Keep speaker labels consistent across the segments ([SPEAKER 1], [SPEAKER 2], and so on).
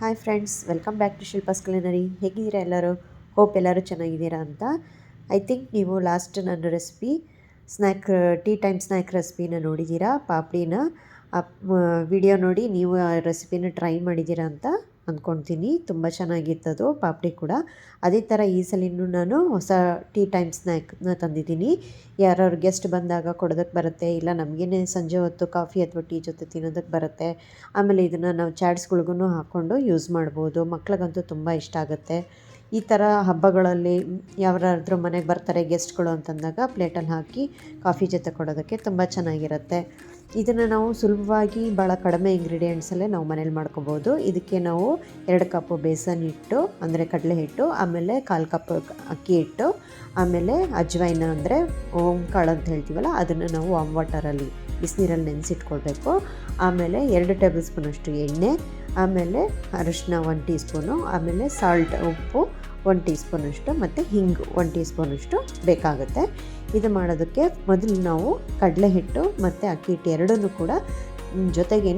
[SPEAKER 1] Hi friends welcome back to Shilpa's culinary ಹೇಗಿದ್ದೀರಾ ಎಲ್ಲರೂ? Hope ಎಲ್ಲರೂ ಚೆನ್ನಾಗಿದ್ದೀರಾ ಅಂತ. ಐ ಥಿಂಕ್ ನೀವು ಲಾಸ್ಟ್ ನನ್ನ recipe snack tea time snack ರೆಸಿಪಿನ ನೋಡಿದ್ದೀರಾ? ಪಾಪಡಿನ ವಿಡಿಯೋ ನೋಡಿ ನೀವು ಆ ರೆಸಿಪಿನ ಟ್ರೈ ಮಾಡಿದ್ದೀರಾ ಅಂತ. ಅಂದ್ಕೊಳ್ತೀನಿ. ತುಂಬ ಚೆನ್ನಾಗಿತ್ತದು, ಪಾಪಡಿ ಕೂಡ. ಅದೇ ಥರ ಈ ಸಲಿನೂ ನಾನು ಹೊಸ ಟೀ ಟೈಮ್ ಸ್ನ್ಯಾಕ್ನ ತಂದಿದ್ದೀನಿ. ಯಾರ್ಯಾರು ಗೆಸ್ಟ್ ಬಂದಾಗ ಕೊಡೋದಕ್ಕೆ ಬರುತ್ತೆ, ಇಲ್ಲ ನಮಗೇನೆ ಸಂಜೆ ಹೊತ್ತು ಕಾಫಿ ಅಥವಾ ಟೀ ಜೊತೆ ತಿನ್ನೋದಕ್ಕೆ ಬರುತ್ತೆ, ಆಮೇಲೆ ಇದನ್ನು ನಾವು ಚಾಟ್ಸ್ಗಳಿಗೂ ಹಾಕ್ಕೊಂಡು ಯೂಸ್ ಮಾಡ್ಬೋದು. ಮಕ್ಳಿಗಂತೂ ತುಂಬ ಇಷ್ಟ ಆಗುತ್ತೆ. ಈ ಥರ ಹಬ್ಬಗಳಲ್ಲಿ ಯಾರಾದರೂ ಮನೆಗೆ ಬರ್ತಾರೆ ಗೆಸ್ಟ್ಗಳು ಅಂತಂದಾಗ ಪ್ಲೇಟಲ್ಲಿ ಹಾಕಿ ಕಾಫಿ ಜೊತೆ ಕೊಡೋದಕ್ಕೆ ತುಂಬ ಚೆನ್ನಾಗಿರುತ್ತೆ. ಇದನ್ನು ನಾವು ಸುಲಭವಾಗಿ ಭಾಳ ಕಡಿಮೆ ಇಂಗ್ರೀಡಿಯೆಂಟ್ಸಲ್ಲೇ ನಾವು ಮನೇಲಿ ಮಾಡ್ಕೋಬೋದು. ಇದಕ್ಕೆ ನಾವು ಎರಡು ಕಪ್ಪು ಬೇಸನ್ ಹಿಟ್ಟು, ಅಂದರೆ ಕಡಲೆ ಹಿಟ್ಟು, ಆಮೇಲೆ ಕಾಲು ಕಪ್ ಅಕ್ಕಿ ಹಿಟ್ಟು, ಆಮೇಲೆ ಅಜ್ವೈನ ಅಂದರೆ ಓಂ ಕಾಳು ಅಂತ ಹೇಳ್ತೀವಲ್ಲ, ಅದನ್ನು ನಾವು ವಾಮ್ ವಾಟರಲ್ಲಿ, ಬಿಸಿನೀರಲ್ಲಿ ನೆನೆಸಿಟ್ಕೊಳ್ಬೇಕು. ಆಮೇಲೆ ಎರಡು ಟೇಬಲ್ ಸ್ಪೂನಷ್ಟು ಎಣ್ಣೆ, ಆಮೇಲೆ ಅರಿಶಿನ ಒನ್ ಟೀ ಸ್ಪೂನು ಆಮೇಲೆ ಸಾಲ್ಟ್, ಉಪ್ಪು ಒನ್ ಟೀ ಸ್ಪೂನಷ್ಟು ಮತ್ತು ಹಿಂಗು ಒನ್ ಟೀ ಸ್ಪೂನಷ್ಟು ಬೇಕಾಗುತ್ತೆ. ಇದು ಮಾಡೋದಕ್ಕೆ ಮೊದಲು ನಾವು ಕಡಲೆ ಹಿಟ್ಟು ಮತ್ತು ಅಕ್ಕಿ ಹಿಟ್ಟು ಎರಡನ್ನೂ ಕೂಡ ಜೊತೆಗೇ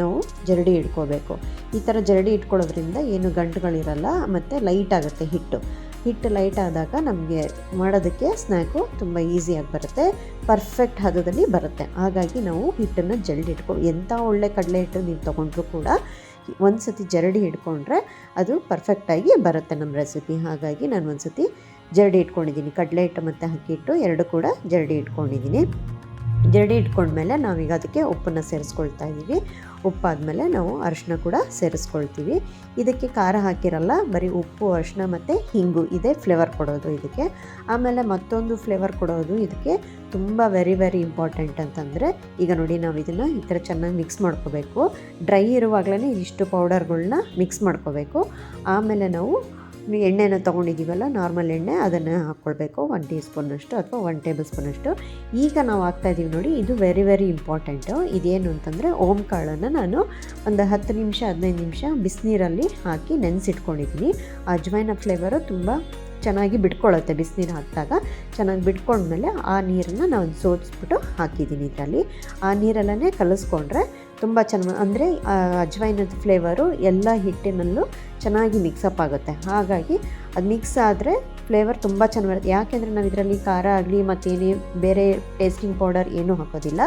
[SPEAKER 1] ನಾವು ಜರಡಿ ಇಟ್ಕೋಬೇಕು. ಈ ಥರ ಜರಡಿ ಇಟ್ಕೊಳ್ಳೋದ್ರಿಂದ ಏನು ಗಂಟುಗಳಿರಲ್ಲ ಮತ್ತು ಲೈಟ್ ಆಗುತ್ತೆ ಹಿಟ್ಟು. ಹಿಟ್ಟು ಲೈಟ್ ಆದಾಗ ನಮಗೆ ಮಾಡೋದಕ್ಕೆ ಸ್ನ್ಯಾಕು ತುಂಬ ಈಸಿಯಾಗಿ ಬರುತ್ತೆ ಪರ್ಫೆಕ್ಟ್ ಹದದಲ್ಲಿ ಬರುತ್ತೆ. ಹಾಗಾಗಿ ನಾವು ಹಿಟ್ಟನ್ನು ಜಲ್ಡಿ ಇಟ್ಕೊ, ಎಂಥ ಒಳ್ಳೆ ಕಡಲೆ ಹಿಟ್ಟು ನೀವು ತೊಗೊಂಡ್ರೂ ಕೂಡ ಒಂದು ಸತಿ ಜರಡಿ ಹಿಡ್ಕೊಂಡ್ರೆ ಅದು ಪರ್ಫೆಕ್ಟಾಗಿ ಬರುತ್ತೆ ನಮ್ಮ ರೆಸಿಪಿ ಹಾಗಾಗಿ ನಾನು ಒಂದು ಸತಿ ಜರಡಿ ಇಟ್ಕೊಂಡಿದ್ದೀನಿ ಕಡಲೆ ಹಿಟ್ಟು ಮತ್ತು ಅಕ್ಕಿ ಹಿಟ್ಟು ಎರಡು ಕೂಡ ಜರಡಿ ಇಟ್ಕೊಂಡಿದ್ದೀನಿ ಜರಡಿ ಇಟ್ಕೊಂಡ್ಮೇಲೆ ನಾವೀಗ ಅದಕ್ಕೆ ಉಪ್ಪನ್ನು ಸೇರಿಸ್ಕೊಳ್ತಾ ಇದ್ದೀವಿ. ಉಪ್ಪಾದಮೇಲೆ ನಾವು ಅರಿಶಿನ ಕೂಡ ಸೇರಿಸ್ಕೊಳ್ತೀವಿ. ಇದಕ್ಕೆ ಖಾರ ಹಾಕಿರಲ್ಲ, ಬರೀ ಉಪ್ಪು ಅರಿಶಿನ ಮತ್ತು ಹಿಂಗು ಇದೇ ಫ್ಲೇವರ್ ಕೊಡೋದು ಇದಕ್ಕೆ. ಆಮೇಲೆ ಮತ್ತೊಂದು ಫ್ಲೇವರ್ ಕೊಡೋದು ಇದಕ್ಕೆ ತುಂಬ ವೆರಿ ವೆರಿ ಇಂಪಾರ್ಟೆಂಟ್ ಅಂತಂದರೆ, ಈಗ ನೋಡಿ ನಾವು ಇದನ್ನು ಈ ಥರ ಚೆನ್ನಾಗಿ ಮಿಕ್ಸ್ ಮಾಡ್ಕೋಬೇಕು. ಡ್ರೈ ಇರುವಾಗಲೇ ಇಷ್ಟು ಪೌಡರ್ಗಳನ್ನ ಮಿಕ್ಸ್ ಮಾಡ್ಕೋಬೇಕು. ಆಮೇಲೆ ನಾವು ಎಣ್ಣೆನ ತೊಗೊಂಡಿದ್ದೀವಲ್ಲ, ನಾರ್ಮಲ್ ಎಣ್ಣೆ ಅದನ್ನು ಹಾಕ್ಕೊಳ್ಬೇಕು. ಒನ್ ಟೀ ಸ್ಪೂನಷ್ಟು ಅಥವಾ ಒನ್ ಟೇಬಲ್ ಸ್ಪೂನಷ್ಟು. ಈಗ ನಾವು ಹಾಕ್ತಾಯಿದ್ದೀವಿ ನೋಡಿ, ಇದು ವೆರಿ ವೆರಿ ಇಂಪಾರ್ಟೆಂಟು ಇದೇನು ಅಂತಂದರೆ ಓಮ್ ಕಾಳನ್ನು ನಾನು ಒಂದು ಹತ್ತು ನಿಮಿಷ, ಹದಿನೈದು ನಿಮಿಷ ಬಿಸಿನೀರಲ್ಲಿ ಹಾಕಿ ನೆನೆಸಿಟ್ಕೊಂಡಿದ್ದೀನಿ. ಅಜ್ವೈನ ಫ್ಲೇವರು ತುಂಬ ಚೆನ್ನಾಗಿ ಬಿಟ್ಕೊಳ್ಳುತ್ತೆ ಬಿಸಿನೀರು ಹಾಕಿದಾಗ. ಚೆನ್ನಾಗಿ ಬಿಟ್ಕೊಂಡ್ಮೇಲೆ ಆ ನೀರನ್ನು ನಾವು ಸೋದಿಸ್ಬಿಟ್ಟು ಹಾಕಿದ್ದೀನಿ ಇದರಲ್ಲಿ. ಆ ನೀರಲ್ಲೇ ಕಲಿಸ್ಕೊಂಡ್ರೆ ತುಂಬ ಚೆನ್ನಾಗಿ ಅಂದರೆ ಅಜ್ವೈನದ ಫ್ಲೇವರು ಎಲ್ಲ ಹಿಟ್ಟಿನಲ್ಲೂ ಚೆನ್ನಾಗಿ ಮಿಕ್ಸಪ್ ಆಗುತ್ತೆ. ಹಾಗಾಗಿ ಅದು ಮಿಕ್ಸ್ ಆದರೆ ಫ್ಲೇವರ್ ತುಂಬ ಚೆನ್ನಾಗಿ ಬರುತ್ತೆ. ಯಾಕೆಂದರೆ ನಾವು ಇದರಲ್ಲಿ ಖಾರ ಆಗಲಿ ಮತ್ತೇನೇ ಬೇರೆ ಟೇಸ್ಟಿಂಗ್ ಪೌಡರ್ ಏನೂ ಹಾಕೋದಿಲ್ಲ.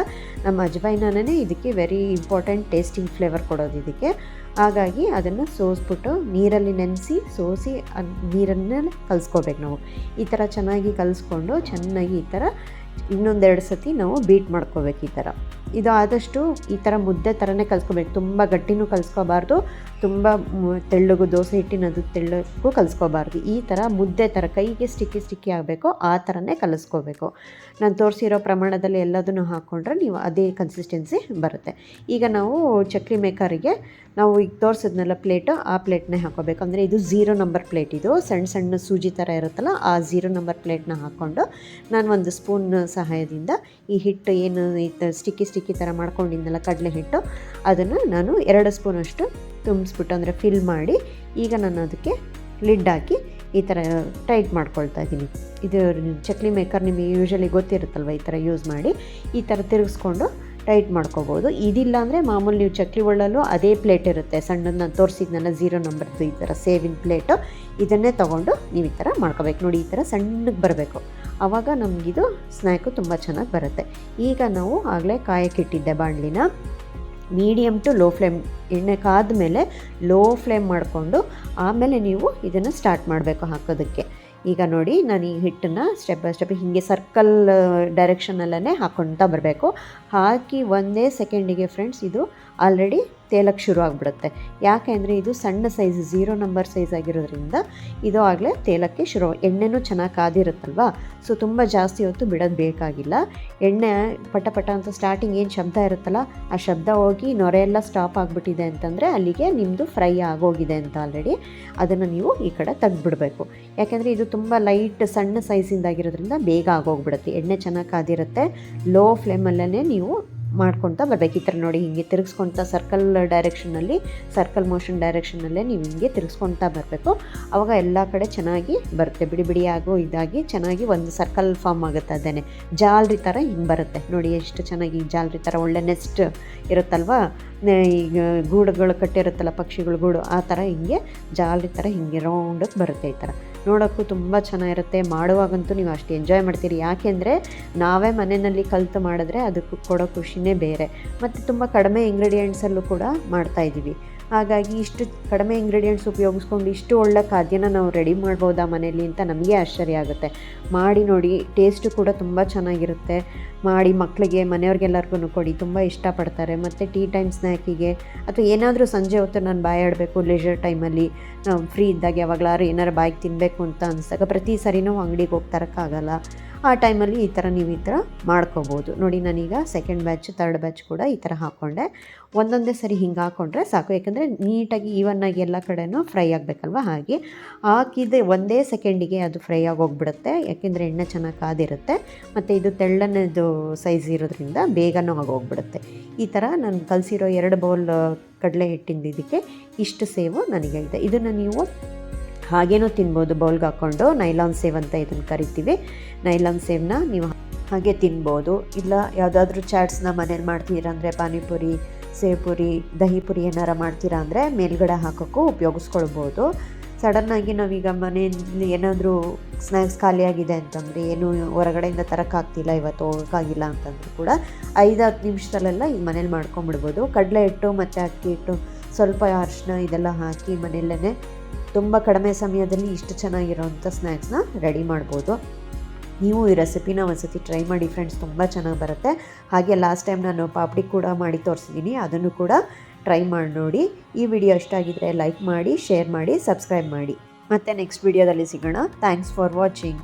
[SPEAKER 1] ನಮ್ಮ ಅಜ್ವೈನನೇ ಇದಕ್ಕೆ ವೆರಿ ಇಂಪಾರ್ಟೆಂಟ್ ಟೇಸ್ಟಿಂಗ್ ಫ್ಲೇವರ್ ಕೊಡೋದು ಇದಕ್ಕೆ. ಹಾಗಾಗಿ ಅದನ್ನು ಸೋಸ್ಬಿಟ್ಟು ನೀರಲ್ಲಿ ನೆನೆಸಿ ಸೋಸಿ ಅದು ನೀರನ್ನೇ ಕಲಿಸ್ಕೋಬೇಕು ನಾವು. ಈ ಥರ ಚೆನ್ನಾಗಿ ಕಲಿಸ್ಕೊಂಡು ಚೆನ್ನಾಗಿ ಈ ಥರ ಇನ್ನೊಂದೆರಡು ಸತಿ ನಾವು ಬೀಟ್ ಮಾಡ್ಕೋಬೇಕು ಈ ಥರ ಇದು ಆದಷ್ಟು ಈ ಥರ ಮುದ್ದೆ ಥರನೇ ಕಲ್ಸ್ಕೋಬೇಕು. ತುಂಬ ಗಟ್ಟಿನೂ ಕಲಿಸ್ಕೋಬಾರ್ದು, ತುಂಬ ತೆಳ್ಳಗು ದೋಸೆ ಹಿಟ್ಟಿನದು ತೆಳ್ಳಗೂ ಕಲಿಸ್ಕೋಬಾರ್ದು. ಈ ಥರ ಮುದ್ದೆ ಥರ ಕೈಗೆ ಸ್ಟಿಕ್ಕಿ ಸ್ಟಿಕ್ಕಿ ಆಗಬೇಕು, ಆ ಥರನೇ ಕಲಿಸ್ಕೋಬೇಕು. ನಾನು ತೋರಿಸಿರೋ ಪ್ರಮಾಣದಲ್ಲಿ ಎಲ್ಲದನ್ನು ಹಾಕ್ಕೊಂಡ್ರೆ ನೀವು ಅದೇ ಕನ್ಸಿಸ್ಟೆನ್ಸಿ ಬರುತ್ತೆ. ಈಗ ನಾವು ಚಕ್ಲಿ ಮೇಕರಿಗೆ ನಾವು ಈಗ ತೋರಿಸಿದ್ನೆಲ್ಲ ಪ್ಲೇಟು, ಆ ಪ್ಲೇಟ್ನೇ ಹಾಕೋಬೇಕು. ಅಂದರೆ ಇದು ಝೀರೋ ನಂಬರ್ ಪ್ಲೇಟ್ ಇದು. ಸಣ್ಣ ಸಣ್ಣ ಸೂಜಿ ಥರ ಇರುತ್ತಲ್ಲ, ಆ ಝೀರೋ ನಂಬರ್ ಪ್ಲೇಟ್ನ ಹಾಕ್ಕೊಂಡು ನಾನು ಒಂದು ಸ್ಪೂನ್ ಸಹಾಯದಿಂದ ಈ ಹಿಟ್ಟು ಏನು ಈ ಸ್ಟಿಕ್ಕಿ ಸ್ಟಿಕ್ಕಿ ಥರ ಮಾಡ್ಕೊಂಡಿದ್ದೆನಲ್ಲ ಕಡಲೆ ಹಿಟ್ಟು, ಅದನ್ನು ನಾನು ಎರಡು ಸ್ಪೂನಷ್ಟು ತುಂಬಿಸ್ಬಿಟ್ಟು ಅಂದರೆ ಫಿಲ್ ಮಾಡಿ, ಈಗ ನಾನು ಅದಕ್ಕೆ ಲಿಡ್ ಹಾಕಿ ಈ ಥರ ಟೈಟ್ ಮಾಡ್ಕೊಳ್ತಾ ಇದ್ದೀನಿ. ಇದು ಚಕ್ಲಿ ಮೇಕರ್ ನಿಮಗೆ ಯೂಶ್ವಲಿ ಗೊತ್ತಿರುತ್ತಲ್ವ ಈ ಥರ ಯೂಸ್ ಮಾಡಿ, ಈ ಥರ ತಿರುಗಿಸ್ಕೊಂಡು ಟೈಟ್ ಮಾಡ್ಕೋಬೋದು. ಇದಿಲ್ಲ ಅಂದರೆ ಮಾಮೂಲಿ ನೀವು ಚಕ್ಲಿ ಒಳ್ಳಲ್ಲೂ ಅದೇ ಪ್ಲೇಟ್ ಇರುತ್ತೆ. ಸಣ್ಣದನ್ನ ನಾನು ತೋರಿಸಿದ್ನಲ್ಲ ಝೀರೋ ನಂಬರ್ದು ಈ ಥರ ಸೇವಿಂಗ್ ಪ್ಲೇಟು. ಇದನ್ನೇ ತೊಗೊಂಡು ನೀವು ಈ ಥರ ಮಾಡ್ಕೋಬೇಕು. ನೋಡಿ ಈ ಥರ ಸಣ್ಣಗೆ ಬರಬೇಕು. ಆವಾಗ ನಮಗಿದು ಸ್ನ್ಯಾಕು ತುಂಬ ಚೆನ್ನಾಗಿ ಬರುತ್ತೆ. ಈಗ ನಾವು ಆಗಲೇ ಕಾಯಕ್ಕಿಟ್ಟಿದ್ದೆ ಬಾಣಲಿನ ಮೀಡಿಯಮ್ ಟು ಲೋ ಫ್ಲೇಮ್ ಎಣ್ಣೆ ಕಾದ ಮೇಲೆ ಲೋ ಫ್ಲೇಮ್ ಮಾಡಿಕೊಂಡು ಆಮೇಲೆ ನೀವು ಇದನ್ನು ಸ್ಟಾರ್ಟ್ ಮಾಡಬೇಕು ಹಾಕೋದಕ್ಕೆ. ಈಗ ನೋಡಿ, ನಾನು ಈ ಹಿಟ್ಟನ್ನು ಸ್ಟೆಪ್ ಬೈ ಸ್ಟೆಪ್ ಹೀಗೆ ಸರ್ಕಲ್ ಡೈರೆಕ್ಷನಲ್ಲೇ ಹಾಕ್ಕೊಳ್ತಾ ಬರಬೇಕು. ಹಾಕಿ ಒಂದೇ ಸೆಕೆಂಡಿಗೆ ಫ್ರೆಂಡ್ಸ್, ಇದು ಆಲ್ರೆಡಿ ತೇಲಕ್ಕೆ ಶುರು ಆಗಿಬಿಡುತ್ತೆ. ಯಾಕೆ ಅಂದರೆ ಇದು ಸಣ್ಣ ಸೈಜ್, ಝೀರೋ ನಂಬರ್ ಸೈಜ್ ಆಗಿರೋದ್ರಿಂದ ಇದು ಆಗಲೇ ತೇಲಕ್ಕೆ ಶುರು ಎಣ್ಣೆನೂ ಚೆನ್ನಾಗಿ ಕಾದಿರುತ್ತಲ್ವ? ಸೊ, ತುಂಬ ಜಾಸ್ತಿ ಹೊತ್ತು ಬಿಡೋದು ಬೇಕಾಗಿಲ್ಲ. ಎಣ್ಣೆ ಪಟ ಪಟ ಅಂತ ಸ್ಟಾರ್ಟಿಂಗ್ ಏನು ಶಬ್ದ ಇರುತ್ತಲ್ಲ, ಆ ಶಬ್ದ ಹೋಗಿ ನೊರೆ ಎಲ್ಲ ಸ್ಟಾಪ್ ಆಗಿಬಿಟ್ಟಿದೆ. ಅಂತಂದರೆ ಅಲ್ಲಿಗೆ ನಿಮ್ಮದು ಫ್ರೈ ಆಗೋಗಿದೆ ಅಂತ ಆಲ್ರೆಡಿ ಅದನ್ನು ನೀವು ಈ ಕಡೆ ತೆಗೆದ್ಬಿಡಬೇಕು. ಯಾಕೆಂದರೆ ಇದು ತುಂಬ ಲೈಟ್ ಸಣ್ಣ ಸೈಜಿಂದಾಗಿರೋದ್ರಿಂದ ಬೇಗ ಆಗೋಗ್ಬಿಡುತ್ತೆ. ಎಣ್ಣೆ ಚೆನ್ನಾಗಿ ಕಾದಿರುತ್ತೆ. ಲೋ ಫ್ಲೇಮಲ್ಲೇ ನೀವು ಮಾಡ್ಕೊತಾ ಬರಬೇಕು. ಈ ಥರ ನೋಡಿ ಹಿಂಗೆ ತಿರುಗಿಸ್ಕೊತಾ ಸರ್ಕಲ್ ಡೈರೆಕ್ಷನಲ್ಲಿ ಸರ್ಕಲ್ ಮೋಷನ್ ಡೈರೆಕ್ಷನಲ್ಲೇ ನೀವು ಹಿಂಗೆ ತಿರುಗಿಸ್ಕೊತಾ ಬರಬೇಕು. ಆವಾಗ ಎಲ್ಲ ಕಡೆ ಚೆನ್ನಾಗಿ ಬರುತ್ತೆ. ಬಿಡಿ ಬಿಡಿಯಾಗೋ ಇದಾಗಿ ಚೆನ್ನಾಗಿ ಒಂದು ಸರ್ಕಲ್ ಫಾರ್ಮ್ ಆಗುತ್ತೆ ಅದೇ ಜಾಲ್ರಿ ಥರ ಹಿಂಗೆ ಬರುತ್ತೆ. ನೋಡಿ ಎಷ್ಟು ಚೆನ್ನಾಗಿ ಜಾಲ್ರಿ ಥರ ಒಳ್ಳೆ ನೆಸ್ಟ್ ಇರುತ್ತಲ್ವಾ? ಈಗ ಗೂಡುಗಳು ಕಟ್ಟಿರುತ್ತಲ್ಲ ಪಕ್ಷಿಗಳು ಗೂಡು, ಆ ಥರ ಹಿಂಗೆ ಜಾಲ್ರಿ ಥರ ಹಿಂಗೆ ರೌಂಡಕ್ಕೆ ಬರುತ್ತೆ ಈ ಥರ. ನೋಡೋಕ್ಕೂ ತುಂಬ ಚೆನ್ನಾಗಿರುತ್ತೆ. ಮಾಡುವಾಗಂತೂ ನೀವು ಅಷ್ಟು ಎಂಜಾಯ್ ಮಾಡ್ತೀರಿ. ಯಾಕೆಂದರೆ ನಾವೇ ಮನೆಯಲ್ಲಿ ಕಲಿತು ಮಾಡಿದ್ರೆ ಅದಕ್ಕೆ ಕೊಡೋ ಖುಷಿನೇ ಬೇರೆ. ಮತ್ತು ತುಂಬ ಕಡಿಮೆ ಇಂಗ್ರೀಡಿಯೆಂಟ್ಸಲ್ಲೂ ಕೂಡ ಮಾಡ್ತಾಯಿದ್ದೀವಿ ಹಾಗಾಗಿ ಇಷ್ಟು ಕಡಿಮೆ ಇಂಗ್ರೀಡಿಯೆಂಟ್ಸ್ ಉಪಯೋಗಿಸ್ಕೊಂಡು ಇಷ್ಟು ಒಳ್ಳೆ ಖಾದ್ಯನ ನಾವು ರೆಡಿ ಮಾಡ್ಬೋದಾ ಮನೇಲಿ ಅಂತ ನಮಗೆ ಆಶ್ಚರ್ಯ ಆಗುತ್ತೆ. ಮಾಡಿ ನೋಡಿ ಟೇಸ್ಟು ಕೂಡ ತುಂಬ ಚೆನ್ನಾಗಿರುತ್ತೆ. ಮಾಡಿ ಮಕ್ಕಳಿಗೆ ಮನೆಯವ್ರಿಗೆಲ್ಲರಿಗೂ ಕೊಡಿ, ತುಂಬ ಇಷ್ಟಪಡ್ತಾರೆ. ಮತ್ತು ಟೀ ಟೈಮ್ ಸ್ನ್ಯಾಕಿಗೆ ಅಥವಾ ಏನಾದರೂ ಸಂಜೆ ಹೊತ್ತು ನಾನು ಬಾಯಾಡಬೇಕು ಲೆಜರ್ ಟೈಮಲ್ಲಿ ಫ್ರೀ ಇದ್ದಾಗ ಯಾವಾಗಲಾರು ಏನಾರು ಬಾಯಿಗೆ ತಿನ್ನಬೇಕು ಅಂತ ಅನಿಸ್ದಾಗ ಪ್ರತಿ ಸರಿನೂ ಅಂಗಡಿಗೆ ಹೋಗಿ ತರೋಕ್ಕಾಗಲ್ಲ ಆ ಟೈಮಲ್ಲಿ ಈ ಥರ ನೀವು ಈ ಥರ ಮಾಡ್ಕೋಬೋದು. ನೋಡಿ, ನಾನೀಗ ಸೆಕೆಂಡ್ ಬ್ಯಾಚ್ ತರ್ಡ್ ಬ್ಯಾಚ್ ಕೂಡ ಈ ಥರ ಹಾಕ್ಕೊಂಡೆ. ಒಂದೊಂದೇ ಸರಿ ಹಿಂಗೆ ಹಾಕ್ಕೊಂಡ್ರೆ ಸಾಕು. ಯಾಕಂದರೆ ನೀಟಾಗಿ ಈವನ್ನಾಗಿ ಎಲ್ಲ ಕಡೆನೂ ಫ್ರೈ ಆಗಬೇಕಲ್ವ? ಹಾಗೆ ಹಾಕಿದ ಒಂದೇ ಸೆಕೆಂಡಿಗೆ ಅದು ಫ್ರೈ ಆಗೋಗ್ಬಿಡುತ್ತೆ. ಯಾಕೆಂದರೆ ಎಣ್ಣೆ ಚೆನ್ನಾಗಿ ಕಾದಿರುತ್ತೆ. ಮತ್ತು ಇದು ತೆಳ್ಳನದು ಸೈಜ್ ಇರೋದ್ರಿಂದ ಬೇಗನೂ ಆಗೋಗ್ಬಿಡುತ್ತೆ. ಈ ಥರ ನಾನು ಕಲಸಿರೋ ಎರಡು ಬೌಲ್ ಕಡಲೆ ಹಿಟ್ಟಿಂದ ಇದಕ್ಕೆ ಇಷ್ಟು ಸೇವು ನನಗೆ ಇದೆ. ಇದನ್ನು ನೀವು ಹಾಗೇನೂ ತಿನ್ಬೋದು, ಬೌಲ್ಗೆ ಹಾಕ್ಕೊಂಡು ನೈಲಾನ್ ಸೇವ್ ಅಂತ ಇದನ್ನು ಕರಿತೀವಿ. ನೈಲಾನ್ ಸೇವ್ನ ನೀವು ಹಾಗೆ ತಿನ್ಬೋದು. ಇಲ್ಲ ಯಾವುದಾದ್ರೂ ಚಾಟ್ಸ್ನ ಮನೇಲಿ ಮಾಡ್ತೀರಾ ಅಂದರೆ ಪಾನಿಪುರಿ, ಸೇವ್ಪುರಿ, ದಹಿಪುರಿ ಏನಾರ ಮಾಡ್ತೀರಾ ಅಂದರೆ ಮೇಲ್ಗಡೆ ಹಾಕೋಕ್ಕೂ ಉಪಯೋಗಿಸ್ಕೊಳ್ಬೋದು. ಸಡನ್ನಾಗಿ ನಾವೀಗ ಮನೆಯಲ್ಲಿ ಏನಾದರೂ ಸ್ನ್ಯಾಕ್ಸ್ ಖಾಲಿಯಾಗಿದೆ ಅಂತಂದರೆ, ಏನು ಹೊರಗಡೆಯಿಂದ ತರೋಕ್ಕಾಗ್ತಿಲ್ಲ ಇವತ್ತು, ಹೋಗೋಕ್ಕಾಗಿಲ್ಲ ಅಂತಂದ್ರೂ ಕೂಡ ಐದು ಹತ್ತು ನಿಮಿಷದಲ್ಲೆಲ್ಲ ಈಗ ಮನೇಲಿ ಮಾಡ್ಕೊಂಬಿಡ್ಬೋದು. ಕಡಲೆ ಹಿಟ್ಟು, ಮತ್ತು ಅಕ್ಕಿ ಹಿಟ್ಟು ಸ್ವಲ್ಪ ಅರಿಶಿನ ಇದೆಲ್ಲ ಹಾಕಿ ಮನೆಯಲ್ಲೇ ತುಂಬ ಕಡಿಮೆ ಸಮಯದಲ್ಲಿ ಇಷ್ಟು ಚೆನ್ನಾಗಿರೋವಂಥ ಸ್ನ್ಯಾಕ್ಸ್ನ ರೆಡಿ ಮಾಡ್ಬೋದು. ನೀವು ಈ ರೆಸಿಪಿನ ಒಂದ್ಸತಿ ಟ್ರೈ ಮಾಡಿ ಫ್ರೆಂಡ್ಸ್ ತುಂಬ ಚೆನ್ನಾಗಿ ಬರುತ್ತೆ. ಹಾಗೆ ಲಾಸ್ಟ್ ಟೈಮ್ ನಾನು ಪಾಪಡಿ ಕೂಡ ಮಾಡಿ ತೋರಿಸಿದ್ದೀನಿ ಅದನ್ನು ಕೂಡ ಟ್ರೈ ಮಾಡಿ ನೋಡಿ. ಈ ವಿಡಿಯೋ ಇಷ್ಟ ಆಗಿದ್ರೆ ಲೈಕ್ ಮಾಡಿ ಶೇರ್ ಮಾಡಿ ಸಬ್ಸ್ಕ್ರೈಬ್ ಮಾಡಿ. ಮತ್ತೆ ನೆಕ್ಸ್ಟ್ ವಿಡಿಯೋದಲ್ಲಿ ಸಿಗೋಣ. Thanks for watching